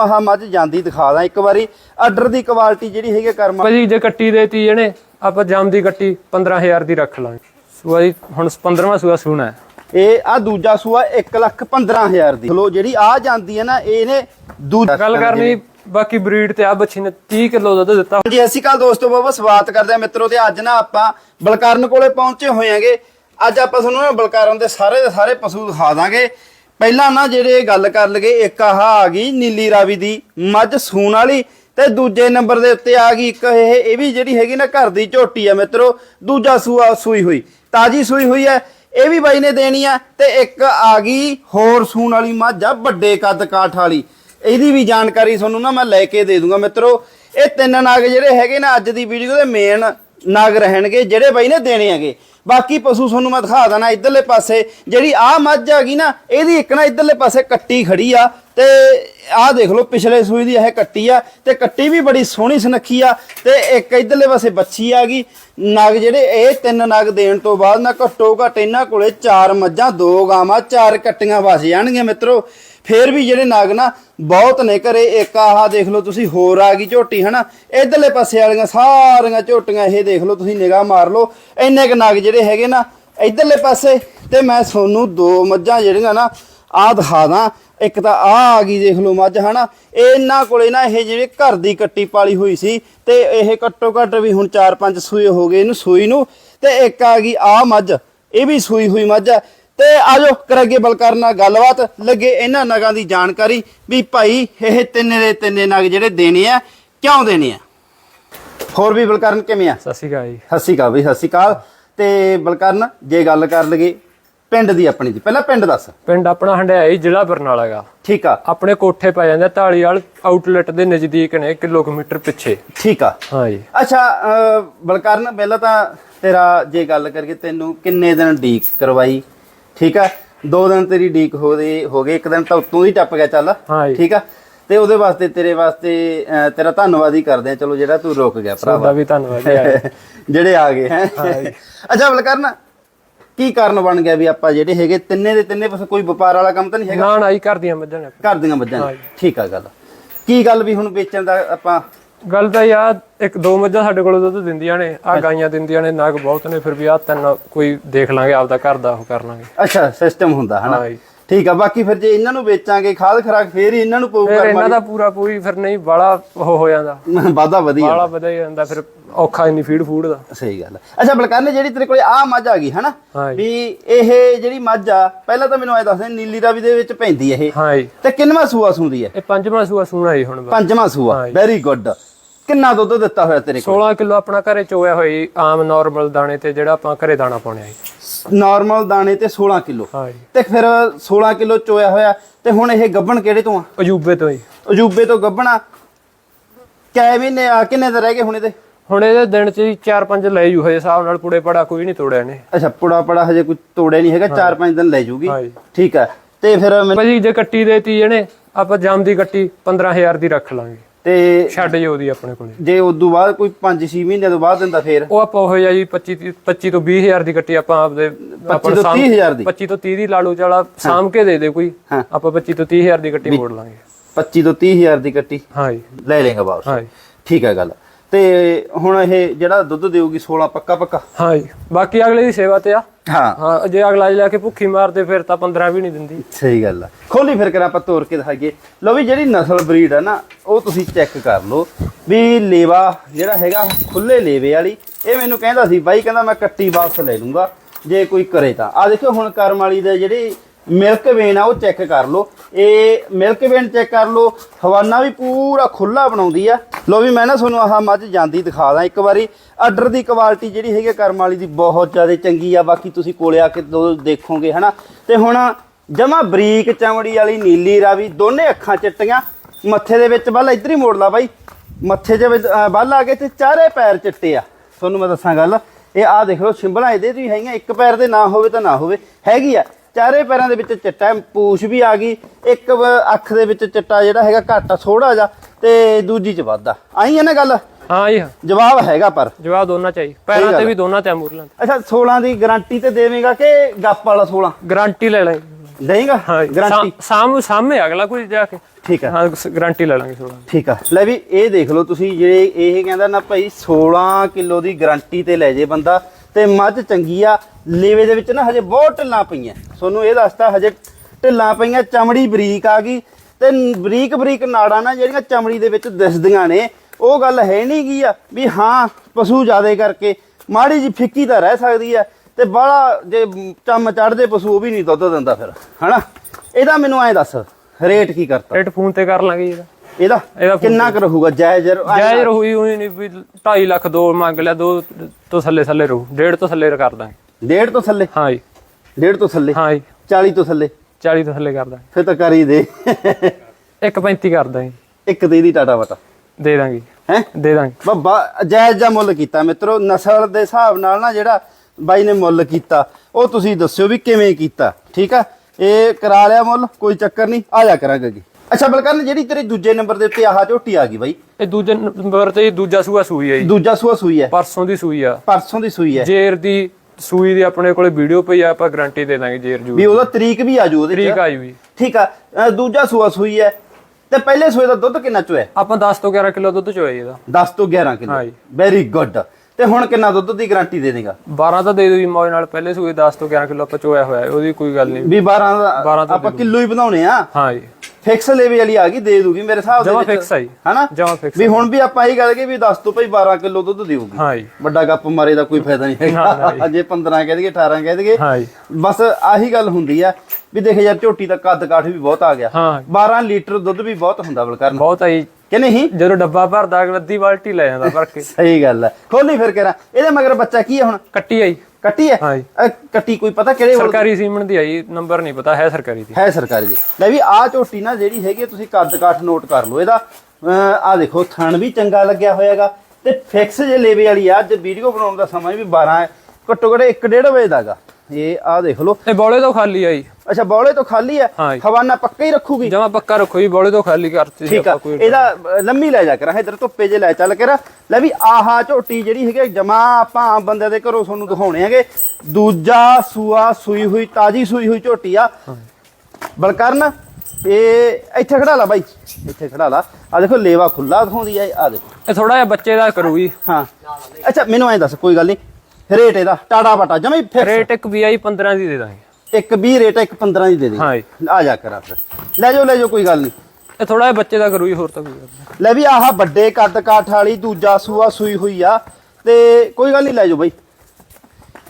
ਆਹ ਮੱਝ ਜਾਂਦੀ ਦਿਖਾ ਦਾਂ ਇੱਕ ਵਾਰੀ। ਆਰਡਰ ਦੀ ਕੁਆਲਿਟੀ ਜਿਹੜੀ ਹੈਗੀ ਕਰਮ ਭਾਜੀ ਜੇ ਕੱਟੀ ਦੇਤੀ ਇਹਨੇ ਆਪਾਂ ਜਾਮ ਦੀ ਕੱਟੀ 15000 ਦੀ ਰੱਖ ਲਾਂਗੇ। ਸੂਆ ਜੀ ਹੁਣ 15ਵਾਂ ਸੂਆ ਸੂਣਾ ਇਹ ਆ ਦੂਜਾ ਸੂਆ 1 ਲੱਖ 15000 ਦੀ। ਲੋ ਜਿਹੜੀ ਆ ਜਾਂਦੀ ਹੈ ਨਾ ਇਹਨੇ ਦੂਜਾ ਗੱਲ ਕਰਨੀ ਬਾਕੀ ਬਰੀਡ ਤੇ ਆ ਬੱਚੀ ਨੇ 30 ਕਿਲੋ ਦੁੱਧ ਦਿੱਤਾ। ਸਤਿ ਸ਼੍ਰੀ ਅਕਾਲ ਦੋਸਤੋ ਬਹੁਤ ਸਵਾਗਤ ਕਰਦੇ ਆ ਮਿੱਤਰੋ ਤੇ ਅੱਜ ਨਾ ਆਪਾਂ ਬਲਕਾਰਨ ਕੋਲੇ ਪਹੁੰਚੇ ਹੋਏ ਆਂਗੇ ਅੱਜ ਆਪਾਂ ਤੁਹਾਨੂੰ ਨਾ ਬਲਕਾਰਨ ਦੇ ਸਾਰੇ ਦੇ ਸਾਰੇ ਪਸ਼ੂ ਦਿਖਾ ਦਾਂਗੇ। ਪਹਿਲਾਂ ਨਾ ਜਿਹੜੇ ਗੱਲ ਕਰ ਲਗੇ, ਇੱਕ ਆਹ ਆ ਗਈ ਨੀਲੀ ਰਾਵੀ ਦੀ ਮੱਝ ਸੂਣ ਵਾਲੀ ਤੇ ਦੂਜੇ ਨੰਬਰ ਦੇ ਉੱਤੇ ਆ ਗਈ ਇੱਕ ਇਹ ਇਹ ਵੀ ਜਿਹੜੀ ਹੈਗੀ ਨਾ ਘਰ ਦੀ ਝੋਟੀ ਆ ਮਿੱਤਰੋ, ਦੂਜਾ ਸੂਆ ਸੂਈ ਹੋਈ, ਤਾਜੀ ਸੂਈ ਹੋਈ ਹੈ ਇਹ ਵੀ ਬਾਈ ਨੇ ਦੇਣੀ ਆ ਤੇ ਇੱਕ ਆ ਗਈ ਹੋਰ ਸੂਣ ਵਾਲੀ ਮੱਝ ਆ, ਵੱਡੇ ਕੱਦ ਕਾਠ ਵਾਲੀ। ਇਹਦੀ ਵੀ ਜਾਣਕਾਰੀ ਤੁਹਾਨੂੰ ਨਾ ਮੈਂ ਲੈ ਕੇ ਦੇ ਦੂੰਗਾ ਮਿੱਤਰੋ, ਇਹ ਤਿੰਨ ਨਾਗ ਜਿਹੜੇ ਹੈਗੇ ਨਾ ਅੱਜ ਦੀ ਵੀਡੀਓ ਦੇ ਮੇਨ ਨਾਗ ਰਹਿਣਗੇ, ਜਿਹੜੇ ਬਾਈ ਨੇ ਦੇਣੇ ਹੈਗੇ। ਬਾਕੀ ਪਸ਼ੂ ਤੁਹਾਨੂੰ ਮੈਂ ਦਿਖਾ ਦਣਾ ਇਧਰਲੇ ਪਾਸੇ। ਜਿਹੜੀ ਆ ਮੱਝ ਆ ਗਈ ਨਾ, ਇਹਦੀ ਇੱਕ ਨਾ ਇਧਰਲੇ ਪਾਸੇ ਕੱਟੀ ਖੜੀ ਆ। ਤੇ ਆਹ ਦੇਖ ਲਓ, ਪਿਛਲੇ ਸੂਈ ਦੀ ਇਹ ਕੱਟੀ ਆ। ਤੇ ਕੱਟੀ ਵੀ ਬੜੀ ਸੋਹਣੀ ਸੁਨੱਖੀ ਆ। ਤੇ ਇੱਕ ਇਧਰਲੇ ਪਾਸੇ ਬੱਚੀ ਆ ਗਈ। ਨਗ ਜਿਹੜੇ, ਇਹ ਤਿੰਨ ਨਗ ਦੇਣ ਤੋਂ ਬਾਅਦ ਨਾ ਘੱਟੋ ਘੱਟ ਇਹਨਾਂ ਕੋਲੇ ਚਾਰ ਮੱਝਾਂ, ਦੋ ਗਾਵਾਂ, ਚਾਰ ਕੱਟੀਆਂ ਵਸ ਜਾਣਗੀਆਂ ਮਿੱਤਰੋ। ਫੇਰ ਵੀ ਜਿਹੜੇ ਨਗ ਨਾ ਬਹੁਤ ਨੇ ਘਰੇ, ਇੱਕ ਆਹ ਦੇਖ ਲਓ ਤੁਸੀਂ, ਹੋਰ ਆ ਗਈ ਝੋਟੀ, ਹਨਾ? ਇਧਰਲੇ ਪਾਸੇ ਵਾਲੀਆਂ ਸਾਰੀਆਂ ਝੋਟੀਆਂ ਇਹ ਦੇਖ ਲਓ, ਤੁਸੀਂ ਨਿਗਾਹ ਮਾਰ ਲਓ। ਇੰਨੇ ਕ ਨਗ ਜਿਹੜੇ ਹੈਗੇ ਨਾ, ਇਧਰਲੇ ਪਾਸੇ, ਤੇ ਮੈਂ ਤੁਹਾਨੂੰ ਦੋ ਮੱਝਾਂ ਜਿਹੜੀਆਂ ਨਾ, ਆਹ ਦਿਖਾ ਦਾਂ। ਇੱਕ ਤਾਂ ਆ ਆ ਗਈ, ਦੇਖ ਲਓ ਮੱਝ, ਹਨਾ? ਇਹ ਇਹਨਾਂ ਕੋਲੇ ਨਾ ਇਹ ਜਿਹੜੇ ਘਰ ਦੀ ਕੱਟੀ ਪਾਲੀ ਹੋਈ ਸੀ, ਤੇ ਇਹ ਘੱਟੋ ਘੱਟ ਵੀ ਹੁਣ 4-5 ਸੂਏ ਹੋ ਗਏ ਇਹਨੂੰ ਸੂਈ ਨੂੰ, ਤੇ ਇੱਕ ਆ ਗਈ ਆ ਮੱਝ, ਇਹ ਵੀ ਸੂਈ ਹੋਈ ਮੱਝ। ਹੈ ਤੇ ਆਜੋ ਕਰਾਂਗੇ ਬਲਕਾਰ ਨਾਲ ਗੱਲਬਾਤ। ਲੱਗੇ ਇਹਨਾਂ ਨਗਾਂ ਦੀ ਜਾਣਕਾਰੀ ਵੀ ਭਾਈ ਇਹ ਤਿੰਨੇ ਦੇ ਤਿੰਨੇ ਨਗ ਜਿਹੜੇ ਦੇਣੇ ਆ ਕਿਉਂ ਦੇਣੇ ਆ? ਹੋਰ ਵੀ ਬਲਕਰਨ ਕਿਵੇਂ ਆ? ਸਤਿ ਸ਼੍ਰੀ ਅਕਾਲ ਜੀ। ਸਤਿ ਸ਼੍ਰੀ ਅਕਾਲ ਬਈ ਸਤਿ ਸ਼੍ਰੀ ਅਕਾਲ। ਤੇ ਬਲਕਰਨ ਜੇ ਗੱਲ ਕਰ ਲਗੇ ਪਿੰਡ ਦੀ ਆਪਣੀ ਦੀ। ਪਹਿਲਾਂ ਪਿੰਡ ਦੱਸ। ਪਿੰਡ ਆਪਣਾ ਹੰਡਿਆਈ ਜ਼ਿਲ੍ਹਾ ਬਰਨਾਲਾ ਗਾ ਠੀਕ ਆ। ਆਪਣੇ ਕੋਠੇ ਪੈ ਜਾਂਦੇ ਢਾਲੀਵਾਲ ਆਊਟਲੈਟ ਦੇ ਨਜ਼ਦੀਕ ਨੇ ਕਿਲੋਮੀਟਰ ਪਿੱਛੇ। ਠੀਕ ਆ। ਹਾਂ ਜੀ। ਅੱਛਾ ਬਲਕਰਨ ਪਹਿਲਾਂ ਤਾਂ ਤੇਰਾ ਜੇ ਗੱਲ ਕਰੀਏ ਤੈਨੂੰ ਕਿੰਨੇ ਦਿਨ ਡੀਕ ਕਰਵਾਈ? ਠੀਕ ਆ? ਦੋ ਦਿਨ ਤੇਰੀ ਡੀਕ ਹੋ ਗਏ ਹੋ ਗਏ ਇੱਕ ਦਿਨ ਤਾਂ ਉਤੋਂ ਹੀ ਟੱਪ ਗਿਆ ਚੱਲ। ਠੀਕ ਆ? ਤੇ ਉਹਦੇ ਵਾਸਤੇ ਤੇਰੇ ਵਾਸਤੇ ਤੇਰਾ ਧੰਨਵਾਦ ਹੀ ਕਰਦੇ ਆ। ਚਲੋ ਜਿਹੜਾ ਤੂੰ ਰੁਕ ਗਿਆ ਤੁਹਾਡਾ ਭਰਾਵਾ ਵੀ ਧੰਨਵਾਦ ਜਿਹੜੇ ਆ ਗਏ ਹੈ? ਅੱਛਾ ਬਲਕਰਨ ਕੀ ਕਾਰਨ ਬਣ ਗਿਆ ਵੀ ਆਪਾਂ ਜਿਹੜੇ ਹੈਗੇ ਤਿੰਨੇ ਦੇ ਤਿੰਨੇ ਪਾਸੇ ਕੋਈ ਵਪਾਰ ਵਾਲਾ ਕੰਮ ਤਾਂ ਨਹੀਂ ਹੈਗਾ? ਨਾ ਨਾ ਹੀ ਕਰਦੀਆਂ ਮੱਝਾਂ ਨੇ ਘਰ ਦੀਆਂ ਮੱਝਾਂ। ਠੀਕ ਆ ਗੱਲ। ਕੀ ਗੱਲ ਵੀ ਹੁਣ ਵੇਚਣ ਦਾ ਆਪਾਂ ਗੱਲ ਤਾਂ ਯਾਰ ਇੱਕ ਦੋ ਮੱਝਾਂ ਸਾਡੇ ਕੋਲ ਦੁੱਧ ਦਿੰਦੀਆਂ ਨੇ ਆ ਗਾਈਆਂ ਦਿੰਦੀਆਂ ਨੇ ਨਗ ਬਹੁਤ ਨੇ ਫਿਰ ਵੀ ਆ ਤਿੰਨ ਕੋਈ ਦੇਖ ਲਾਂਗੇ ਆਪਦਾ ਘਰ ਦਾ ਉਹ ਕਰ ਲਾਂਗੇ। ਅੱਛਾ ਸਿਸਟਮ ਹੁੰਦਾ ਹਨਾ। ਠੀਕ ਆ ਬਾਕੀ ਫਿਰ ਜੇ ਇਹਨਾਂ ਨੂੰ ਵੇਚਾਂਗੇ ਖਾਦ ਖਰਾਕ ਫੇਰ ਹੀ ਇਹਨਾਂ ਨੂੰ ਫਿਰ ਪਊਗਾ ਇਹਨਾਂ ਦਾ ਪੂਰਾ ਪੂਰੀ ਫਿਰ ਨਹੀਂ ਬਾਲਾ ਉਹ ਹੋ ਜਾਂਦਾ। ਵਾਦਾ ਵਧੀਆ। ਬਾਲਾ ਵਧਿਆ ਜਾਂਦਾ ਫਿਰ ਔਖਾ ਇੰਨੀ ਫੀਡ ਫੂਡ ਦਾ। ਸਹੀ ਗੱਲ ਹੈ ਅੱਛਾ ਬਲਕਰਨ ਜਿਹੜੀ ਤੇਰੇ ਕੋਲੇ ਆ ਮੱਝ ਆ ਗਈ ਹਨਾ? ਹਾਂ। ਵੀ ਇਹ ਜਿਹੜੀ ਮੱਝ ਆ ਪਹਿਲਾਂ ਤਾਂ ਮੈਨੂੰ ਐ ਦੱਸ ਦੇ ਨੀਲੀ ਰਾਵੀ ਦੇ ਵਿੱਚ ਪੈਂਦੀ ਇਹ। ਹਾਂ ਜੀ। ਤੇ ਕਿੰਨਵਾਂ ਸੂਆ ਸੂੰਦੀ ਹੈ? ਇਹ ਪੰਜਵਾਂ ਸੂਆ ਸੂਣਾ ਜੀ ਹੁਣ। ਪੰਜਵਾਂ ਸੂਆ। ਹਾਂ। ਵੈਰੀ ਗੁੱਡ ਕਿੰਨਾ ਦੁੱਧ ਦਿੱਤਾ ਹੋਇਆ ਤੇਰੇ ਕੋਲ? 16 ਕਿਲੋ ਆਪਣਾ ਘਰੇ ਚੋਇਆ ਹੋਈ ਆਮ ਨਾਰਮਲ ਦਾਣੇ ਤੇ ਜਿਹੜਾ ਆਪਾਂ ਘਰੇ ਦਾਣਾ ਪਾਉਣੇ ਆ ਨਾਰਮਲ ਦਾਣੇ ਤੇ 16 ਕਿਲੋ। ਤੇ ਫਿਰ 16 ਕਿਲੋ ਚੋਇਆ ਹੋਇਆ ਤੇ ਹੁਣ ਇਹ ਗੱਬਣ ਕਿਹੜੇ ਤੋਂ ਆ? ਅਜੂਬੇ ਤੋਂ ਹੀ ਅਜੂਬੇ ਤੋਂ ਗੱਬਣਾ। ਕੈ ਮਹੀਨੇ ਆ ਕਿੰਨੇ ਦਿਨ ਰਹਿ ਗਏ ਹੁਣ ਇਹਦੇ? ਹੁਣ ਇਹਦੇ ਦਿਨ ਚ 4-5 ਲੈ ਜੂ ਹਜੇ ਹਿਸਾਬ ਨਾਲ ਪੁੜੇ ਪੜਾ ਕੋਈ ਨਹੀਂ ਤੋੜਿਆ ਨੇ ਅੱਛਾ ਪੁੜਾ ਪੜਾ ਹਜੇ ਕੋਈ ਤੋੜੇ ਨਹੀਂ ਹੈਗਾ 4-5 ਦਿਨ ਲੈ ਜੂਗੀ। ਠੀਕ ਹੈ ਤੇ ਫਿਰ ਭਾਜੀ ਜੇ ਕੱਟੀ ਦੇਤੀ ਇਹਨੇ ਆਪਾਂ ਜਾਮ ਦੀ ਕੱਟੀ 15000 ਦੀ ਰੱਖ ਲਾਂਗੇ। ਤੇ ਛੱਡ ਜੇ ਉਹਦੀ ਆਪਣੇ ਕੋਲੇ। ਜੇ ਉਦੋਂ ਬਾਅਦ ਕੋਈ 5-6 ਮਹੀਨਿਆਂ ਤੋਂ ਬਾਅਦ ਦਿੰਦਾ ਫੇਰ। ਉਹ ਆਪਾਂ ਉਹ ਜੀ 25 ਤੀਹ- 25 ਤੋਂ 20000 ਦੀ ਕੱਟੀ ਆਪਾਂ ਆਪਦੇ ਤੋਂ 30,000 ਦੀ? 25 ਤੋਂ 30 ਦੀ ਲਾਲੂ ਚਾਲਾ ਸਾਮ ਕੇ ਦੇ ਦੇ ਕੋਈ। ਆਪਾਂ 25 ਤੋਂ 30000 ਦੀ ਕੱਟੀ ਮੋੜ ਲਾਂਗੇ। 25 ਤੋਂ 30000 ਦੀ ਕੱਟੀ ਹਾਂ ਜੀ। ਲੈ ਲੇਗਾ ਵਾਪਸ। ਹਾਂ ਠੀਕ ਹੈ ਗੱਲ। ਤੇ ਹੁਣ ਇਹ ਜਿਹੜਾ ਦੁੱਧ ਦੇਊਗੀ 16 ਪੱਕਾ ਪੱਕਾ? ਹਾਂ ਜੀ। ਬਾਕੀ ਅਗਲੇ ਦੀ ਸੇਵਾ ਤੇ ਆ। ਹਾਂ। ਹਾਂ ਜੇ ਅਗਲਾ ਲੈ ਕੇ ਭੁੱਖੀ ਮਾਰਦੇ ਫਿਰ ਤਾਂ 15 ਵੀ ਨਹੀਂ ਦਿੰਦੀ। ਸਹੀ ਗੱਲ ਆ। ਖੋਲੀ ਫਿਰ ਕਰ ਆਪਾਂ ਤੋੜ ਕੇ ਦਿਖਾਈਏ। ਲਓ ਵੀ ਜਿਹੜੀ ਨਸਲ ਬਰੀਡ ਆ ਨਾ ਉਹ ਤੁਸੀਂ ਚੈੱਕ ਕਰ ਲਓ ਵੀ ਲੇਵਾ ਜਿਹੜਾ ਹੈਗਾ ਖੁੱਲੇ ਲੇਵੇ ਵਾਲੀ ਇਹ ਮੈਨੂੰ ਕਹਿੰਦਾ ਸੀ ਬਾਈ ਕਹਿੰਦਾ ਮੈਂ ਕੱਟੀ ਵਾਪਸ ਲੈ ਲੂੰਗਾ ਜੇ ਕੋਈ ਕਰੇ ਤਾਂ। ਆ ਦੇਖੋ ਹੁਣ ਕਰਮ ਵਾਲੀ ਦੇ ਜਿਹੜੀ ਮਿਲਕ ਵੇਨ ਆ, ਉਹ ਚੈੱਕ ਕਰ ਲਓ। ਇਹ ਮਿਲਕ ਵੇਨ ਚੈੱਕ ਕਰ ਲਓ। ਹਵਾਨਾ ਵੀ ਪੂਰਾ ਖੁੱਲਾ ਬਣਾਉਂਦੀ ਆ। ਲੋ ਵੀ ਮੈਂ ਨਾ ਤੁਹਾਨੂੰ ਆਹ ਮੱਝ ਜਾਂਦੀ ਦਿਖਾ ਦਾਂ ਇੱਕ ਵਾਰੀ। ਆਰਡਰ ਦੀ ਕੁਆਲਿਟੀ ਜਿਹੜੀ ਹੈਗੀ ਆ ਕਰਮ ਵਾਲੀ ਦੀ ਬਹੁਤ ਜ਼ਿਆਦਾ ਚੰਗੀ ਆ। ਬਾਕੀ ਤੁਸੀਂ ਕੋਲੇ ਆ ਕੇ ਦੋ ਦੇਖੋਗੇ, ਹਨਾ? ਤੇ ਹੁਣ ਜਮਾ ਬਰੀਕ ਚਮੜੀ ਵਾਲੀ ਨੀਲੀ ਰਾਵੀ, ਦੋਨੇ ਅੱਖਾਂ ਚਿੱਟੀਆਂ। ਮੱਥੇ ਦੇ ਵਿੱਚ ਵੱਲ ਇੱਧਰ ਹੀ ਮੋੜ ਲਾ ਬਾਈ। ਮੱਥੇ ਦੇ ਵਿੱਚ ਵੱਲ ਆ ਗਏ ਤੇ ਚਾਰੇ ਪੈਰ ਚਿੱਟੇ ਆ। ਤੁਹਾਨੂੰ ਮੈਂ ਦੱਸਾਂ ਗੱਲ, ਇਹ ਆ ਦੇਖ ਲਓ, ਸਿੰਬਲਾਂ ਇਹਦੇ ਵੀ ਹੈਗੀਆਂ। ਇੱਕ ਪੈਰ ਦੇ ਨਾ ਹੋਵੇ ਤਾਂ ਨਾ ਹੋਵੇ। ਹੈਗੀ ਆ। ਚਾਰੇ ਪੈਰਾਂ ਦੇ ਵਿੱਚ ਚਿੱਟਾ ਪੂਛ ਵੀ ਆ ਗਈ ਇੱਕ ਅੱਖ ਦੇ ਵਿੱਚ ਚਿੱਟਾ ਜਿਹੜਾ ਹੈਗਾ ਘੱਟ ਆ ਥੋੜਾ ਜਿਹਾ ਤੇ ਦੂਜੀ ਚ ਵੱਧਾ ਆਈ ਹੈ ਨਾ ਗੱਲ? ਹਾਂ ਜੀ ਜਵਾਬ ਹੈਗਾ ਪਰ। ਜਵਾਬ ਦੋਨਾਂ ਚਾਹੀ ਪੈਰਾਂ ਤੇ ਵੀ ਦੋਨਾਂ ਤੇ ਮੂਰਲਾਂ ਅੱਛਾ 16 ਦੀ ਗਾਰੰਟੀ ਤੇ ਦੇਵੇਂਗਾ ਕਿ ਗੱਪ ਵਾਲਾ 16 ਗਾਰੰਟੀ ਲੈ ਲੈ ਦੇਂਗਾ ਹਾਂ ਗਾਰੰਟੀ? ਸਾਮ ਸਾਹਮਣੇ ਅਗਲਾ ਕੋਈ ਜਾ ਕੇ। ਠੀਕ ਹੈ ਹਾਂ ਗਾਰੰਟੀ ਲੈ ਲਾਂਗੇ 16 ਠੀਕ ਆ। ਲੈ ਵੀ ਇਹ ਦੇਖ ਲਓ ਤੁਸੀਂ ਜੇ ਇਹ ਕਹਿੰਦਾ ਨਾ ਭਾਈ 16 ਕਿਲੋ ਦੀ ਗਾਰੰਟੀ ਤੇ ਲੈ ਜੇ ਬੰਦਾ ਤੇ ਮੱਝ ਚੰਗੀ ਆ, ਲੇਵੇ ਦੇ ਵਿੱਚ ਨਾ ਹਜੇ ਬਹੁਤ ਢਿੱਲਾਂ ਪਈਆਂ। ਤੁਹਾਨੂੰ ਇਹ ਦੱਸਤਾ, ਹਜੇ ਢਿੱਲਾਂ ਪਈਆਂ, ਚਮੜੀ ਬਰੀਕ ਆ ਗਈ। ਤੇ ਬਰੀਕ ਬਰੀਕ ਨਾੜਾਂ ਨਾ ਜਿਹੜੀਆਂ ਚਮੜੀ ਦੇ ਵਿੱਚ ਦਿਸਦੀਆਂ ਨੇ, ਉਹ ਗੱਲ ਹੈ ਨਹੀਂ ਕੀ ਆ ਵੀ ਹਾਂ, ਪਸ਼ੂ ਜ਼ਿਆਦੇ ਕਰਕੇ ਮਾੜੀ ਜੀ ਫਿੱਕੀ ਤਾਂ ਰਹਿ ਸਕਦੀ ਆ ਤੇ ਬਾਹਲਾ ਜੇ ਚੰਮ ਚੜਦੇ ਪਸ਼ੂ, ਉਹ ਵੀ ਨਹੀਂ ਦੁੱਧ ਦਿੰਦਾ ਫਿਰ, ਹਨਾ? ਇਹਦਾ ਮੈਨੂੰ ਐਂ ਦੱਸ, ਰੇਟ ਕੀ ਕਰਤਾ? ਰੇਟ ਫੋਨ ਤੇ ਕਰ ਲਾਂਗੇ ਇਹਦਾ। ਇਹਦਾ ਇਹਦਾ ਕਿੰਨਾ ਕੁ ਰਹੂਗਾ? ਜਾਇਜ਼ ਜਾਇਜ਼ ਰਹੂਈ ਹੋਈ ਨਹੀਂ ਵੀ 2.5 ਲੱਖ ਦੋ ਮੰਗ ਲਿਆ ਦੋ ਤੋਂ ਥੱਲੇ ਥੱਲੇ ਰਹੂ। ਡੇਢ ਤੋਂ ਥੱਲੇ ਕਰ ਦਾਂਗੇ। ਡੇਢ ਤੋਂ ਥੱਲੇ? ਹਾਂ ਜੀ। ਡੇਢ ਤੋਂ ਥੱਲੇ? ਹਾਂ ਜੀ। 40 ਤੋਂ ਥੱਲੇ? 40 ਤੋਂ ਥੱਲੇ ਕਰ ਦਾਂਗੇ। ਫਿਰ ਤਾਂ ਕਰ ਦੇ। 1.35 ਕਰ ਦਾਂਗੇ। ਇੱਕ ਦੇ ਦੀ ਟਾਟਾ ਵਟਾ। ਦੇ ਦਾਂਗੇ। ਹੈ? ਦੇ ਦਾਂਗੇ। ਬੱਬਾ ਜਾਇਜ਼ ਦਾ ਮੁੱਲ ਕੀਤਾ। ਮਿੱਤਰੋ ਨਸਲ ਦੇ ਹਿਸਾਬ ਨਾਲ ਨਾ ਜਿਹੜਾ ਬਾਈ ਨੇ ਮੁੱਲ ਕੀਤਾ ਉਹ ਤੁਸੀਂ ਦੱਸਿਓ ਵੀ ਕਿਵੇਂ ਕੀਤਾ। ਠੀਕ ਆ? ਇਹ ਕਰਾ ਲਿਆ ਮੁੱਲ ਕੋਈ ਚੱਕਰ ਨਹੀਂ। ਆ ਜਾ ਕਰਾਂਗੇ ਜੀ ਅੱਛਾ ਬਲਕਰਨ ਜਿਹੜੀ ਤੇਰੇ ਦੂਜੇ ਨੰਬਰ ਦੇ ਉੱਤੇ ਆਹ ਝੋਟੀ ਆ ਗਈ ਬਾਈ। ਇਹ ਦੂਜੇ ਨੰਬਰ ਤੇ ਦੂਜਾ ਸੂਆ ਸੂਈ ਹੈ ਜੀ। ਦੂਜਾ ਸੂਆ ਸੂਈ ਹੈ ਪਰਸੋਂ ਦੀ ਸੂਈ ਆ। ਪਰਸੋਂ ਦੀ ਸੂਈ ਹੈ ਜੇਰ ਦੀ ਸੂਈ ਦੀ ਆਪਣੇ ਕੋਲੇ ਵੀਡੀਓ ਪਈ ਆ ਆਪਾਂ ਗਾਰੰਟੀ ਦੇ ਦਾਂਗੇ ਜੇਰ ਜੂ ਵੀ ਉਹਦਾ ਤਰੀਕ ਵੀ ਆਜੂ ਉਹਦੇ ਤਰੀਕ ਚ ਆਈ ਵੀ। ਠੀਕ ਆ ਦੂਜਾ ਸੂਆ ਸੂਈ ਹੈ ਤੇ ਪਹਿਲੇ ਸੂਏ ਦਾ ਦੁੱਧ ਕਿੰਨਾ ਚੋਇਆ? ਆਪਾਂ 10 ਤੋਂ 11 ਕਿਲੋ ਦੁੱਧ ਚੋਇਆ ਜੀ ਇਹਦਾ। 10 ਤੋਂ 11 ਕਿਲੋ। ਵੈਰੀ ਗੁੱਡ ਤੇ ਹੁਣ ਕਿੰਨਾ ਦੁੱਧ ਦੀ ਗਾਰੰਟੀ ਦੇ ਦੇਗਾ? 12 ਤਾਂ ਦੇ ਦਿਓ ਜੀ ਮੌਜ ਨਾਲ ਪਹਿਲੇ ਸੂਏ 10 ਤੋਂ 11 ਕਿਲੋ ਆਪਾਂ ਚੋਇਆ ਹੋਇਆ ਉਹਦੀ ਕੋਈ ਗੱਲ ਨਹੀਂ। ਵੀ 12 ਦਾ 12 ਤੋਂ ਆਪਾਂ ਕਿਲੋ ਹੀ ਵਧਾਉਣੇ ਆ। ਹਾਂ ਜੀ। ਫਿਕਸ ਲੇਵੇ ਵਾਲੀ ਆ ਗਈ ਦੇ ਦੂਗੀ ਮੇਰੇ ਹਿਸਾਬ ਦੇ ਜਮਾ ਵਿੱਚ। ਫਿਕਸ ਆ ਜੀ। ਹਨਾ? ਜਮਾ ਫਿਕਸ ਵੀ ਹੁਣ ਵੀ ਆਪਾਂ ਇਹ ਗੱਲ ਕਿ ਵੀ 10 ਤੋਂ ਭਾਈ 12 ਕਿਲੋ ਦੁੱਧ ਦੇਊਗੀ। ਹਾਂ ਜੀ। ਵੱਡਾ ਗੱਪ ਮਾਰੇ ਦਾ ਕੋਈ ਫਾਇਦਾ ਨਹੀਂ ਹੈਗਾ ਅਜੇ 15 ਕਹਿ ਦਈਏ 18 ਕਹਿ ਦਈਏ। ਹਾਂ ਜੀ। ਬਸ ਆਹੀ ਗੱਲ ਹੁੰਦੀ ਆ ਵੀ ਦੇਖ ਯਾਰ ਝੋਟੀ ਦਾ ਕੱਦ ਕਾਠ ਵੀ ਬਹੁਤ ਆ ਗਿਆ। ਹਾਂ। 12 ਲੀਟਰ ਦੁੱਧ ਵੀ ਬਹੁਤ ਹੁੰਦਾ ਬਲਕਰਨ। ਬਹੁਤ ਆਈ ਕਿ ਨਹੀਂ? ਜਦੋਂ ਡੱਬਾ ਭਰਦਾ ਅੱਧੀ ਬਾਲਟੀ ਲੈ ਜਾਂਦਾ ਭਰ ਕੇ। ਸਹੀ ਗੱਲ ਹੈ ਖੋਲੀ ਫਿਰ ਕਰਾਂ। ਇਹਦੇ ਮਗਰ ਬੱਚਾ ਕੀ ਹੈ ਹੁਣ? ਕੱਟੀ ਆਈ ਕੱਟੀ ਹੈ? ਹਾਂ ਜੀ ਅਹ ਕੱਟੀ ਕੋਈ ਪਤਾ ਕਿਹੜੇ ਵੱਲ ਸਰਕਾਰੀ ਸੀਮਨ ਦੀ ਆਈ ਨੰਬਰ ਨਹੀਂ ਪਤਾ ਹੈ ਸਰਕਾਰੀ ਦੀ। ਹੈ ਸਰਕਾਰੀ ਜੀ ਲੈ ਵੀ ਆ ਝੋਟੀ ਨਾ ਜਿਹੜੀ ਹੈਗੀ ਆ, ਤੁਸੀਂ ਕੱਦ ਕਾਠ ਨੋਟ ਕਰ ਲਓ ਇਹਦਾ। ਆ ਦੇਖੋ ਥਣ ਵੀ ਚੰਗਾ ਲੱਗਿਆ ਹੋਇਆਗਾ ਤੇ ਫਿਕਸ ਜੇ ਲੇਵੇ ਵਾਲੀ ਆ ਅੱਜ ਵੀਡੀਓ ਬਣਾਉਣ ਦਾ ਸਮਾਂ ਵੀ 12 ਹੈ ਘੱਟੋ ਘੱਟ 1.5 ਵਜੇ ਦਾਗਾ ਇਹ ਆ ਦੇਖ ਲਓ। ਇਹ ਬੌਲੇ ਤੋਂ ਖਾਲੀ ਆਈ ਅੱਛਾ ਬੌਲੇ ਤੋਂ ਖਾਲੀ ਹੈ ਹਾਂ ਜੀ। ਖਵਾਨਾ ਪੱਕਾ ਹੀ ਰੱਖੂਗੀ? ਜਮਾ ਪੱਕਾ ਰੱਖੋ ਜੀ ਬੌਲੇ ਤੋਂ ਖਾਲੀ ਕਰਤੀ ਠੀਕ ਆ। ਇਹਦਾ ਲੰਮੀ ਲੈ ਜਾ ਕਰਾਂ ਇਧਰ ਧੁੱਪੇ ਜੇ ਲੈ ਚੱਲ ਕੇ ਲੈ ਵੀ ਆਹਾ ਝੋਟੀ ਜਿਹੜੀ ਹੈਗੀ ਜਮਾ ਆਪਾਂ ਆਮ ਬੰਦੇ ਦੇ ਘਰੋਂ ਤੁਹਾਨੂੰ ਦਿਖਾਉਣੇ ਹੈਗੇ। ਦੂਜਾ ਸੂਆ ਸੂਈ ਹੋਈ ਤਾਜੀ ਸੂਈ ਹੋਈ ਝੋਟੀ ਆ। ਬਲਕਰਨ ਇਹ ਇੱਥੇ ਖੜਾ ਲਾ ਬਾਈ। ਇੱਥੇ ਖੜਾ ਲਾ। ਆ ਦੇਖੋ ਲੇਵਾ ਖੁੱਲਾ ਦਿਖਾਉਂਦੀ ਆ ਆ ਦੇਖੋ। ਇਹ ਥੋੜਾ ਜਿਹਾ ਬੱਚੇ ਦਾ ਕਰੂਗੀ ਹਾਂ। ਅੱਛਾ ਮੈਨੂੰ ਐਂ ਦੱਸ ਕੋਈ ਗੱਲ ਨਹੀਂ। ਰੇਟ ਇਹਦਾ ਟਾੜਾ ਬਾਟਾ ਜਮਾ ਫਿਕਸ ਰੇਟ ਇੱਕ ਵੀ ਆਈ 15 ਦੀ ਦੇ ਦਾਂਗੇ। ਇੱਕ 20 ਰੇਟ ਆ, ਇੱਕ 15 ਦੀ ਦੇ ਦੇ। ਹਾਂ ਜੀ। ਆ ਜਾ ਕਰਾਂ ਫਿਰ। ਲੈ ਜਾਓ ਲੈ ਜਾਓ ਕੋਈ ਗੱਲ ਨਹੀਂ ਇਹ ਥੋੜਾ ਜਿਹਾ ਬੱਚੇ ਦਾ ਕਰੂਗੀ ਹੋਰ ਤਾਂ ਕੋਈ ਗੱਲ ਨਹੀਂ ਲੈ ਵੀ ਆਹ ਵੱਡੇ ਕੱਦ ਕਾਠ ਵਾਲੀ ਦੂਜਾ ਸੂਆ ਸੂਈ ਹੋਈ ਆ। ਤੇ ਕੋਈ ਗੱਲ ਨਹੀਂ ਲੈ ਜਾਓ ਬਈ।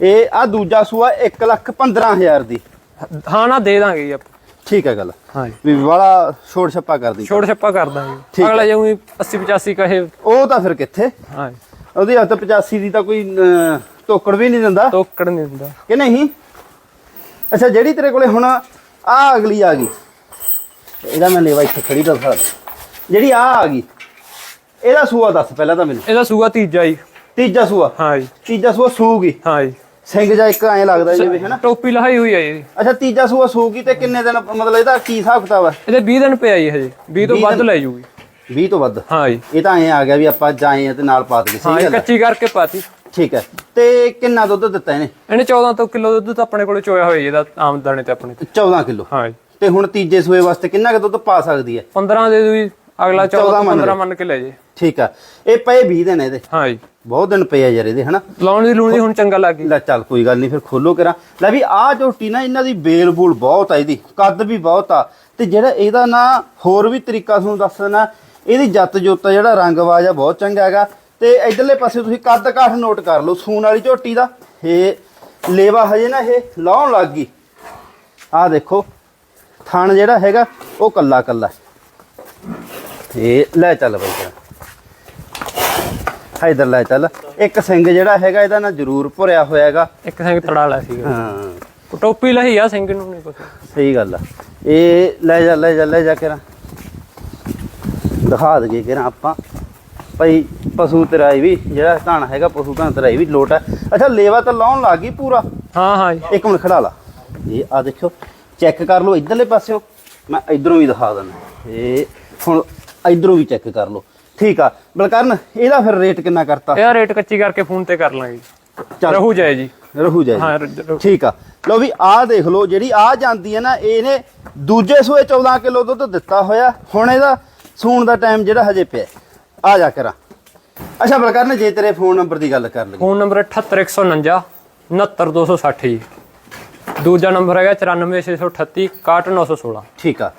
ਇਹ ਆ ਦੂਜਾ ਸੂਆ 1 ਲੱਖ 15000 ਦੀ। ਹਾਂ ਨਾ ਦੇ ਦਾਂਗੇ ਜੀ ਆਪਾਂ। ਠੀਕ ਹੈ ਗੱਲ। ਹਾਂ ਜੀ। ਵੀ ਵਾਲਾ ਛੋੜ ਛੱਪਾ ਕਰ ਦੀ ਛੋੜ ਛੱਪਾ ਕਰ ਦਾਂਗੇ। ਅਗਲਾ ਜਾਊਂ 80 85 ਕਹੇ। ਉਹ ਤਾਂ ਫਿਰ ਕਿੱਥੇ? ਹਾਂ ਜੀ। ਉਹਦੀ ਹੱਥ 85 ਦੀ ਤਾਂ ਕੋਈ ਅਹ, ਤੋਕੜ ਵੀ ਨਹੀਂ ਦਿੰਦਾ? ਤੋਕੜ ਨਹੀਂ ਦਿੰਦਾ। ਕਿ ਨਹੀਂ? ਅੱਛਾ ਜਿਹੜੀ ਤੇਰੇ ਕੋਲੇ ਹੁਣ ਆ ਅਗਲੀ ਆ ਗਈ। ਇਹਦਾ ਮੈਂ ਲੇਵਾ ਇੱਥੇ ਖੜੀ ਦੱਸ ਜਿਹੜੀ ਆ ਆ ਗਈ। ਇਹਦਾ ਸੂਆ ਦੱਸ ਪਹਿਲਾਂ ਤਾਂ ਮੈਨੂੰ। ਇਹਦਾ ਸੂਆ ਤੀਜਾ ਜੀ ਤੀਜਾ ਸੂਆ? ਹਾਂ ਜੀ। ਤੀਜਾ ਸੂਆ ਸੂਗੀ। ਹਾਂ ਜੀ। ਸਿੰਘ ਜਾਂ ਇੱਕ ਐਂ ਲੱਗਦਾ ਜਿਵੇਂ ਹੈਨਾ? ਟੋਪੀ ਲਹਾਈ ਹੋਈ ਹੈ ਜੀ। ਅੱਛਾ ਤੀਜਾ ਸੂਆ ਸੂਗੀ ਤੇ ਕਿੰਨੇ ਦਿਨ ਮਤਲਬ ਇਹਦਾ ਕੀ ਹਿਸਾਬ ਕਿਤਾਬ ਹੈ ਇਹਦੇ 20 ਦਿਨ ਪਿਆ ਜੀ ਹਜੇ। 20 ਤੋਂ 20 ਵੱਧ ਦਿਨ? ਲੈ ਜੂਗੀ। 20 ਤੋਂ ਵੱਧ। ਹਾਂ ਜੀ। ਇਹ ਤਾਂ ਐਂ ਆ ਗਿਆ ਵੀ ਆਪਾਂ ਜਾਏ ਆ ਤੇ ਨਾਲ ਪਾ ਦਈਏ। ਹਾਂ ਸਹੀ ਇਹ ਗੱਲ ਹੈ। ਕੱਚੀ ਕਰਕੇ ਪਾਤੀ। ਠੀਕ ਹੈ। ਤੇ ਕਿੰਨਾ ਦੁੱਧ ਦਿੱਤਾ ਇਹਨੇ? ਇਹਨੇ 14 ਤੋਂ ਕਿਲੋ ਦੁੱਧ ਤਾਂ ਆਪਣੇ ਕੋਲੇ ਚੋਇਆ ਹੋਇਆ ਇਹਦਾ ਆਮ ਦਾਣੇ ਤੇ ਆਪਣੇ ਤੇ। 14 ਕਿਲੋ? ਹਾਂ ਜੀ। ਤੇ ਹੁਣ ਤੀਜੇ ਸੂਏ ਵਾਸਤੇ ਕਿੰਨਾ ਕੁ ਦੁੱਧ ਪਾ ਸਕਦੀ ਹੈ? 15 ਦੇ ਦੂਗੀ ਅਗਲਾ 14 14 ਮੰਨ 15 ਮੰਨ ਕੇ ਲੈ ਜੇ। ਠੀਕ ਆ। ਇਹ ਪਏ 20 ਦਿਨ ਇਹਦੇ? ਹਾਂ ਜੀ। ਬਹੁਤ ਦਿਨ ਪਏ ਆ ਯਾਰ ਇਹਦੇ ਹਨਾ? ਲਾਉਣ ਦੀ ਲੂਣ ਦੀ ਹੁਣ ਚੰਗਾ ਲੱਗ ਗਈ ਲੈ ਚੱਲ ਕੋਈ ਗੱਲ ਨਹੀਂ ਫਿਰ ਖੋਲੋ ਕਰਾਂ। ਲੈ ਵੀ ਆਹ ਝੋਟੀ ਨਾ ਇਹਨਾਂ ਦੀ ਬੇਲ ਬੂਲ ਬਹੁਤ ਆ ਇਹਦੀ ਕੱਦ ਵੀ ਬਹੁਤ ਆ। ਤੇ ਜਿਹੜਾ ਇਹਦਾ ਨਾ ਹੋਰ ਵੀ ਤਰੀਕਾ ਤੁਹਾਨੂੰ ਦੱਸ ਦੇਣਾ ਇਹਦੀ ਜੱਤ ਜੋਤਾ ਜਿਹੜਾ ਰੰਗ ਆਵਾਜ਼ ਆ ਬਹੁਤ ਚੰਗਾ ਹੈਗਾ। ਤੇ ਇਧਰਲੇ ਪਾਸੇ ਤੁਸੀਂ ਕੱਦ ਕਾਠ ਨੋਟ ਕਰ ਲਓ ਸੂਣ ਵਾਲੀ ਝੋਟੀ ਦਾ। ਇਹ ਲੇਵਾ ਹਜੇ ਨਾ ਇਹ ਲਾਉਣ ਲੱਗ ਗਈ। ਆਹ ਦੇਖੋ ਥਣ ਜਿਹੜਾ ਹੈਗਾ ਉਹ ਕੱਲਾ ਕੱਲਾ। ਇਹ ਲੈ ਚੱਲ ਬਈ ਜਰਾ ਇਧਰ ਲੈ ਚੱਲ। ਇੱਕ ਸਿੰਘ ਜਿਹੜਾ ਹੈਗਾ ਇਹਦਾ ਨਾ ਜ਼ਰੂਰ ਭਰਿਆ ਹੋਇਆ ਹੈਗਾ। ਇੱਕ ਸਿੰਘ ਤੜਾ ਲਿਆ ਸੀਗਾ। ਹਾਂ। ਟੋਪੀ ਲਹੀ ਆ ਸਿੰਘ ਨੂੰ ਨਹੀਂ ਕੁਛ ਸਹੀ ਗੱਲ ਆ। ਇਹ ਲੈ ਜਾ ਲੈ ਜਾ ਲੈ ਜਾ ਕੇ ਦਿਖਾ ਦਈਏ ਕਿ ਆਪਾਂ। ਭਾਈ ਪਸ਼ੂ ਤੇਰਾਈ ਵੀ ਜਿਹੜਾ ਧਾਨ ਹੈਗਾ ਪਸ਼ੂ ਧਾਨ ਤੇਰਾਈ ਵੀ ਲੋਟ ਹੈ। ਅੱਛਾ ਲੇਵਾ ਤਾਂ ਲਾਉਣ ਲੱਗ ਗਈ ਪੂਰਾ। ਹਾਂ ਹਾਂ ਜੀ। ਇੱਕ ਮਿੰਟ ਖੜਾ ਲਾ। ਇਹ ਆ ਦੇਖਿਓ ਚੈੱਕ ਕਰ ਲਓ ਇਧਰਲੇ ਪਾਸਿਓਂ। ਮੈਂ ਇਧਰੋਂ ਵੀ ਦਿਖਾ ਦਿੰਦਾ। ਇਹ ਹੁਣ ਇਧਰੋਂ ਵੀ ਚੈੱਕ ਕਰ ਲਓ। ਠੀਕ ਆ। ਬਲਕਰਨ ਇਹਦਾ ਫਿਰ ਰੇਟ ਕਿੰਨਾ ਕਰਤਾ? ਇਹਦਾ ਰੇਟ ਕੱਚੀ ਕਰਕੇ ਫੋਨ ਤੇ ਕਰ ਲਾਂਗੇ ਚੱਲ। ਰਹੂ ਜਾਏ ਜੀ। ਰਹੂ ਜਾਈ ਹਾਂ ਠੀਕ ਆ। ਲੋ ਵੀ ਆਹ ਦੇਖ ਲਓ ਜਿਹੜੀ ਆ ਜਾਂਦੀ ਹੈ ਨਾ ਇਹਨੇ ਦੂਜੇ ਸੂਏ 14 ਕਿਲੋ ਦੁੱਧ ਦਿੱਤਾ ਹੋਇਆ। ਹੁਣ ਇਹਦਾ ਸੂਣ ਦਾ ਟਾਈਮ ਜਿਹੜਾ ਹਜੇ ਪਿਆ। ਆ ਜਾ ਕਰਾਂ। ਅੱਛਾ ਬਲਕਰਨ ਜੇ ਤੇਰੇ ਫੋਨ ਨੰਬਰ ਦੀ ਗੱਲ ਕਰ ਲਈਏ। ਫੋਨ ਨੰਬਰ 78149 69216 ਜੀ। ਦੂਜਾ ਨੰਬਰ ਹੈਗਾ 94638 61916 ਠੀਕ ਆ।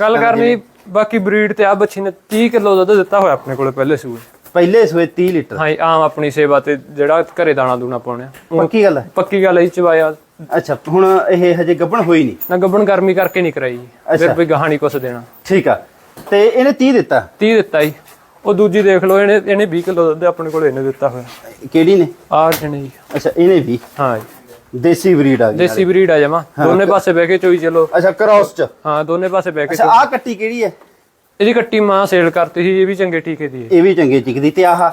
ਗੱਲ ਕਰਨੀ ਬਾਕੀ ਬਰੀਡ ਤੇ ਆ ਬੱਚੀ ਨੇ 30 ਕਿਲੋ ਦੁੱਧ ਦਿੱਤਾ ਹੋਇਆ ਆਪਣੇ ਕੋਲੇ ਪਹਿਲੇ ਸੂਏ। ਪਹਿਲੇ ਸੂਏ 30 ਲੀਟਰ। ਹਾਂ ਆਮ ਆਪਣੀ ਸੇਵਾ ਤੇ ਜਿਹੜਾ ਘਰੇ ਦਾਣਾ ਦੂਣਾ ਪਾਉਣੇ ਆ। ਉਹ ਪੱਕੀ ਗੱਲ ਹੈ? ਪੱਕੀ ਗੱਲ ਹੈ ਚਵਾਇਆ। ਅੱਛਾ ਹੁਣ ਇਹ ਹਜੇ ਗੱਭਣ ਹੋਈ ਨਹੀਂ? ਨਾ ਗੱਬਣ ਗਰਮੀ ਕਰਕੇ ਨਹੀਂ ਕਰਾਈ। ਫਿਰ। ਕੋਈ ਗਾਹਾਂ ਨਹੀਂ ਕੁਛ ਦੇਣਾ। ਠੀਕ ਆ। ਤੇ ਇਹਨੇ 30 ਦਿੱਤਾ? 30 ਦਿੱਤਾ ਜੀ। ਉਹ ਦੂਜੀ ਦੇਖ ਲਓ ਇਹਨੇ ਇਹਨੇ 20 ਕਿਲੋ ਦੁੱਧ ਆਪਣੇ ਕੋਲੇ ਇਹਨੇ ਦਿੱਤਾ ਹੋਇਆ। ਕਿਹੜੀ ਨੇ? ਆਹ ਜਣੇ ਜੀ। ਅੱਛਾ ਇਹਨੇ ਵੀ? ਹਾਂ ਜੀ। ਦੇਸੀ ਬਰੀਡ ਆ ਗਈ ਦੇਸੀ ਬਰੀਡ ਆ ਜਮਾ। ਦੋਨੇ ਪਾਸੇ ਬਹਿ ਕੇ ਚੋਈ ਚਲੋ। ਅੱਛਾ ਕ੍ਰਾਸ ਚ। ਹਾਂ ਦੋਨੇ ਪਾਸੇ ਬਹਿ ਕੇ ਅੱਛਾ ਚੋਈ। ਆ ਕੱਟੀ ਕਿਹੜੀ ਹੈ? ਇਹਦੀ ਕੱਟੀ ਮਾਂ ਸੇਲ ਕਰਤੀ ਸੀ ਇਹ ਵੀ ਚੰਗੇ ਟੀਕੇ ਦੀ ਹੈ। ਇਹ ਵੀ ਚੰਗੇ ਚਿਕਦੀ ਤੇ ਆਹ?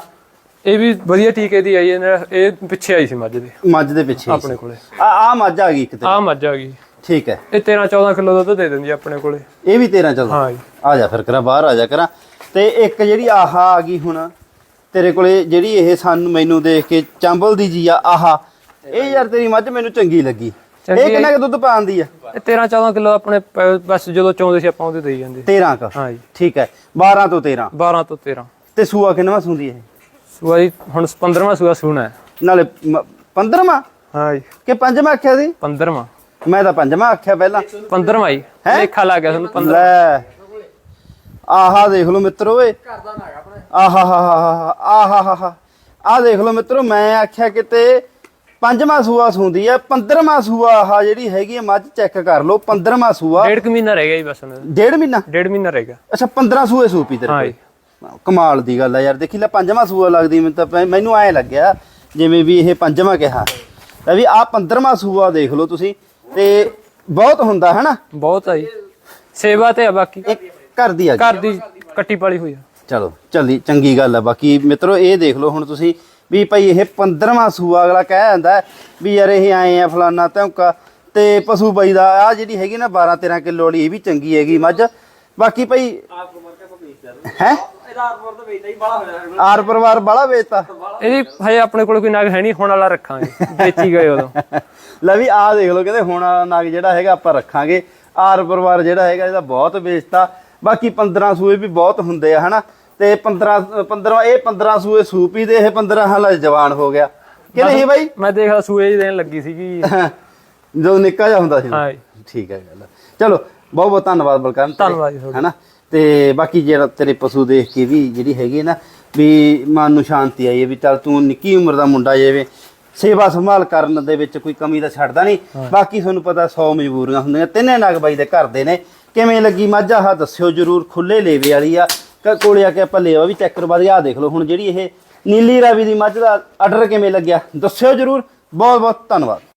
ਇਹ ਵੀ ਵਧੀਆ ਟੀਕੇ ਦੀ ਆਈ ਇਹ ਪਿੱਛੇ ਆਈ ਸੀ ਮੱਝ ਦੇ। ਮੱਝ ਦੇ ਪਿੱਛੇ ਆਪਣੇ ਕੋਲੇ। ਆ ਆ ਮੱਝ ਆ ਗਈ ਇੱਕ ਤੇ। ਆਹ ਮੱਝ ਆ ਗਈ। ਠੀਕ ਹੈ। ਇਹ 13 14 ਕਿਲੋ ਦੁੱਧ ਦੇ ਦਿੰਦੀ ਆ ਆਪਣੇ ਕੋਲੇ। ਇਹ ਵੀ 13 ਚੱਲਦਾ ਹਾਂ ਜੀ। ਆ ਜਾ ਫਿਰ ਕਰਾਂ ਬਾਹਰ ਆ ਜਾ ਕਰਾਂ। ਤੇ ਇੱਕ ਜਿਹੜੀ ਆਹ ਆ ਗਈ ਹੁਣ ਤੇਰੇ ਕੋਲੇ ਜਿਹੜੀ ਇਹ ਸਾਨੂੰ ਮੈਨੂੰ ਦੇਖ ਕੇ ਚੰਬਲ ਦੀ ਜੀ ਆ ਆਹ ਇਹ ਯਾਰ ਤੇਰੀ ਮੱਝ ਮੈਨੂੰ ਚੰਗੀ ਲੱਗੀ। ਇਹ ਕਿੰਨਾ ਕੁ ਦੁੱਧ ਪਾਉਂਦੀ ਆ? ਇਹ 13 14 ਕਿਲੋ ਆਪਣੇ ਬਸ ਜਦੋਂ ਚੋਂਦੇ ਸੀ ਆਪਾਂ ਉਹਦੇ ਦੇਈ ਜਾਂਦੇ। 13 ਕ? ਹਾਂ ਜੀ। ਠੀਕ ਹੈ 12 ਤੋਂ 13 12 ਤੋਂ 13 ਤੇ ਸੂਆ ਕਿੰਨਵਾ ਸੁੰਦੀ ਇਹ? ਸੂਆ ਜੀ ਹੁਣ 15ਵਾਂ ਸੂਆ ਸੂਣਾ ਹੈ। ਨਾਲੇ 15ਵਾਂ ਹਾਂ ਜੀ। ਕਿ ਪੰਜਵਾਂ ਆਖਿਆ ਸੀ? 15ਵਾਂ ਮੈਂ ਤਾਂ ਪੰਜਵਾਂ ਆਖਿਆ ਪਹਿਲਾਂ। 15ਵਾਂ ਜੀ ਹੈਂ? ਲੇਖਾ ਲੱਗ ਗਿਆ ਤੁਹਾਨੂੰ 15 ਲੈ। ਆਹਾ ਦੇਖ ਲਓ ਮਿੱਤਰੋ ਓਏ। ਆਹਾ ਹਾ ਹਾ ਆਹਾ ਹਾ ਹਾ। ਆ ਦੇਖ ਲਓ ਮਿੱਤਰੋ ਮੈਂ ਆਖਿਆ ਕਿਤੇ ਪੰਜਵਾਂ ਸੂਆ ਸੁੰਦੀ ਆ 15ਵਾਂ ਸੂਆ ਆਹ ਜਿਹੜੀ ਹੈਗੀ ਆ ਮੱਝ ਚੈੱਕ ਕਰ ਲਓ 15ਵਾਂ ਸੂਆ। ਡੇਢ ਕੁ ਮਹੀਨਾ ਰਹਿ ਗਿਆ ਜੀ ਬਸ ਡੇਢ ਮਹੀਨਾ? ਡੇਢ ਮਹੀਨਾ ਰਹਿ ਗਿਆ। ਅੱਛਾ 15 ਸੂਏ ਸੂਪੀ ਤੇਰੇ ਹਾਂ ਕੋਲ। ਕਮਾਲ ਦੀ ਗੱਲ ਆ ਯਾਰ ਦੇਖੀ ਲੈ ਪੰਜਵਾਂ ਸੂਆ ਲੱਗਦੀ ਮੈਨੂੰ ਤਾਂ ਪੈ- ਮੈਨੂੰ ਐ ਲੱਗਿਆ ਜਿਵੇਂ ਵੀ ਇਹ ਪੰਜਵਾਂ ਕਿਹਾ। ਲੈ ਵੀ ਆ 15ਵਾਂ ਸੂਆ ਦੇਖ ਲਓ ਤੁਸੀਂ ਤੇ ਬਹੁਤ ਹੁੰਦਾ ਹੈ ਨਾ ਬਹੁਤ ਆ ਜੀ। ਸੇਵਾ ਤੇ ਆ ਬਾਕੀ। ਇੱਕ ਘਰ ਦੀ ਆ। ਘਰ ਦੀ ਕੱਟੀ ਪਾਲੀ ਹੋਈ ਆ। ਚਲੋ ਚੱਲੀ ਚੰਗੀ ਗੱਲ ਆ। ਬਾਕੀ ਮਿੱਤਰੋ ਇਹ ਦੇਖ ਲਓ ਹੁਣ ਤੁਸੀਂ ਵੀ ਭਾਈ ਇਹ 15ਵਾਂ ਸੂਆ ਅਗਲਾ ਕਹਿ ਜਾਂਦਾ ਵੀ ਯਾਰ ਇਹ ਆਏ ਆ ਫਲਾਨਾ ਧੌਂਕਾ ਤੇ ਪਸ਼ੂ ਬਾਈ ਦਾ ਆ ਜਿਹੜੀ ਹੈਗੀ ਨਾ 12 13 ਕਿਲੋ ਵਾਲੀ ਇਹ ਵੀ ਚੰਗੀ ਹੈਗੀ ਮੱਝ। ਬਾਕੀ ਭਾਈ ਹੈ? ਆਰ ਪਰਿਵਾਰ ਬਾਲਾ ਵੇਚਤਾ। ਇਹਦੀ ਹਜੇ ਆਪਣੇ ਕੋਲ ਕੋਈ ਨਗ ਹੈ ਨਹੀਂ ਹੁਣ ਵਾਲਾ ਰੱਖਾਂਗੇ। ਵੇਚੀ ਗਏ ਉਦੋਂ। ਲੈ ਵੀ ਆ ਦੇਖ ਲਓ ਕਹਿੰਦੇ ਹੁਣ ਵਾਲਾ ਨਗ ਜਿਹੜਾ ਹੈਗਾ ਆਪਾਂ ਰੱਖਾਂਗੇ। ਆਰ ਪਰਿਵਾਰ ਜਿਹੜਾ ਹੈਗਾ ਇਹਦਾ ਬਹੁਤ ਵੇਚਤਾ। ਬਾਕੀ 15 ਸੂਏ ਵੀ ਬਹੁਤ ਹੁੰਦੇ ਆ ਹਨਾ? ਤੇ 15 15 ਇਹ 15 ਸੂਏ ਸੂਪੀ ਦੇ ਇਹ 15 ਹਾਲਾ ਜਵਾਨ ਹੋ ਗਿਆ। ਕਿ ਨਹੀਂ ਬਾਈ? ਮੈਂ ਦੇਖਦਾ ਸੂਏ ਹੀ ਦੇਣ ਲੱਗੀ ਸੀਗੀ। ਜਦੋਂ ਨਿੱਕਾ ਜਿਹਾ ਹੁੰਦਾ ਸੀ। ਹਾਂ ਠੀਕ ਹੈ ਗੱਲ ਚਲੋ ਬਹੁਤ ਬਹੁਤ ਧੰਨਵਾਦ ਬਲਕਰਨ ਧੰਨਵਾਦ ਜੀ। ਹਨਾ? ਤੇ ਬਾਕੀ ਜਿਹੜਾ ਤੇਰੇ ਪਸ਼ੂ ਦੇਖ ਕੇ ਵੀ ਜਿਹੜੀ ਹੈਗੀ ਹੈ ਨਾ ਵੀ ਮਨ ਨੂੰ ਸ਼ਾਂਤੀ ਆਈ ਹੈ ਵੀ ਚੱਲ ਤੂੰ ਨਿੱਕੀ ਉਮਰ ਦਾ ਮੁੰਡਾ ਜਿਵੇਂ ਸੇਵਾ ਸੰਭਾਲ ਕਰਨ ਦੇ ਵਿੱਚ ਕੋਈ ਕਮੀ ਤਾਂ ਛੱਡਦਾ ਨਹੀਂ। ਬਾਕੀ ਤੁਹਾਨੂੰ ਪਤਾ 100 ਮਜਬੂਰੀਆਂ ਹੁੰਦੀਆਂ ਤਿੰਨੇ ਨਗ ਬਾਈ ਦੇ ਘਰ ਦੇ ਨੇ। ਕਿਵੇਂ ਲੱਗੀ? ਮੱਝ ਆਹ ਦੱਸਿਓ ਜਰੂਰ ਖੁੱਲੇ ਲੇਵੇ ਵਾਲੀ ਆ। ਕ- ਕੋਲੇ ਆ ਕੇ ਆਪਾਂ ਲੇਵਾ ਵੀ ਚੈੱਕ ਕਰਵਾ ਦਿਆ ਦੇਖ ਲਓ, ਹੁਣ ਜਿਹੜੀ ਇਹ ਨੀਲੀ ਰਾਵੀ ਦੀ ਮੱਝ ਦਾ ਆਰਡਰ ਕਿਵੇਂ ਲੱਗਿਆ? ਦੱਸਿਓ ਜਰੂਰ। ਬਹੁਤ ਬਹੁਤ ਧੰਨਵਾਦ।